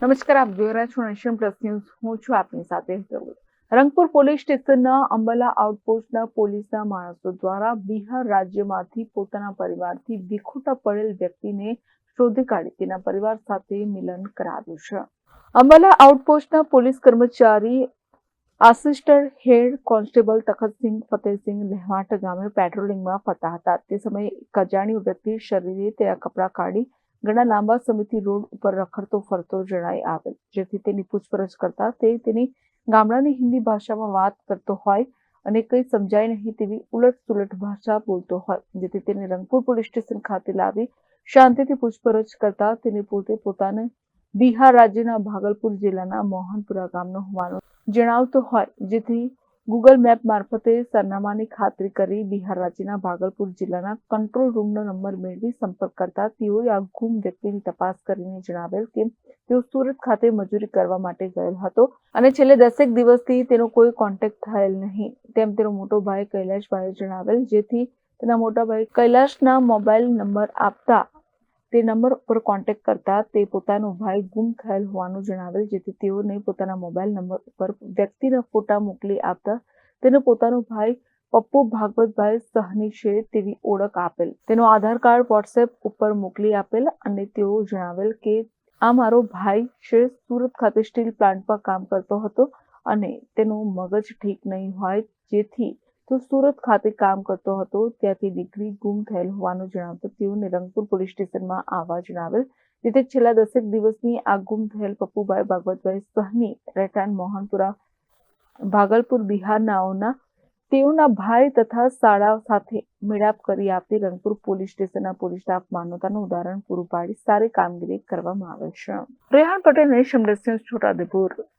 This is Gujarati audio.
નમસ્કાર, આપ જોઈ રહ્યા છો નેશન પ્લસ ન્યૂઝ. હું છું આપની સાથે રંગપુર પોલીસ સ્ટેશનના અંબાલા આઉટપોસ્ટના પોલીસના માણસો દ્વારા બિહાર રાજ્યમાંથી પોતાના પરિવારથી વિખોટા પડેલ વ્યક્તિને શોધી કાઢી તેના પરિવાર સાથે મિલન કરાવ્યું છે. અંબાલા આઉટપોસ્ટના પોલીસ કર્મચારી assistant head constable Takhatsinh Fatehsinh Lahevat ગામે પેટ્રોલિંગમાં ફરતા હતા. તે સમયે એક અજાણ્યો વ્યક્તિ શરીરે તેના કપડાં કાઢી ઘણા લાંબા સમયથી રોડ ઉપર રખડતો ફરતો જણાઈ આવેલ. જેથી તેની પૂછપરછ કરતા તે તેની ગામડાની હિન્દી ભાષામાં વાત કરતો હોય અને કંઈ સમજાય નહીં તેવી ઉલટ સુલટ ભાષા બોલતો હોય. જેથી તેને રંગપુર પોલીસ સ્ટેશન ખાતે લાવી શાંતિથી પૂછપરછ કરતા તેને પોતે પોતાને બિહાર રાજ્યના ભાગલપુર જિલ્લાના મોહનપુરા ગામનો હોવાનો જણાવતો હોય. જેથી ગૂગલ મેપ મારફતે સરનામાની ખાતરી કરી બિહાર રાજ્યના ભાગલપુર જિલ્લાના કંટ્રોલ રૂમનો નંબર મેળવી સંપર્ક કરતા તેઓએ આ ગુમ વ્યક્તિની તપાસ કરીને જણાવેલ કે તેઓ સુરત ખાતે મજૂરી કરવા માટે ગયેલ હતો અને છેલ્લે દસેક દિવસથી તેનો કોઈ કોન્ટેક્ટ થયેલ નહીં. તેમ તેનો મોટો ભાઈ કૈલાશભાઈએ જણાવેલ, જેથી તેના મોટા ભાઈ કૈલાશના મોબાઈલ નંબર આપતા તે નંબર ઉપર કોન્ટેક્ટ કરતા તે પોતાનો ભાઈ ગુમ થયેલ હોવાનું જણાવેલ, જેથી તેઓને પોતાના મોબાઈલ નંબર ઉપર વ્યક્તિના ફોટા મોકલી આપતા તેને પોતાનો ભાઈ પપ્પુ ભાગવતભાઈ સહની છે તેવી ઓળખ આપેલ. તેનો આધાર કાર્ડ વોટ્સએપ ઉપર મોકલી આપેલ અને તેઓ જણાવેલ કે, આ મારો ભાઈ છે, સુરત ખાતે સ્ટીલ પ્લાન્ટમાં કામ કરતો હતો અને તેનું મગજ ઠીક નહીં હોય, જેથી તો સુરત ખાતે કામ કરતો હતો. ત્યાંથી દીકરી ગુમ થયેલ હોવાનું જણાવતા તેઓને રંગપુર પોલીસ સ્ટેશનમાં આવવા જણાવેલ. જેથી છેલ્લા દસેક દિવસની આ ગુમ થયેલ પપ્પુભાઈ ભાગવતભાઈ સહની રહેઠાણ મોહનપુરા, ભાગલપુર, બિહારનાઓના તેઓના ભાઈ તથા શાળા સાથે મેળાપ કરી આપતી રંગપુર પોલીસ સ્ટેશનના પોલીસ સ્ટાફ માનવતાનું ઉદાહરણ પૂરું પાડી સારી કામગીરી કરવામાં આવે છે. Rehan Patel nation plus news Chhotaudepur.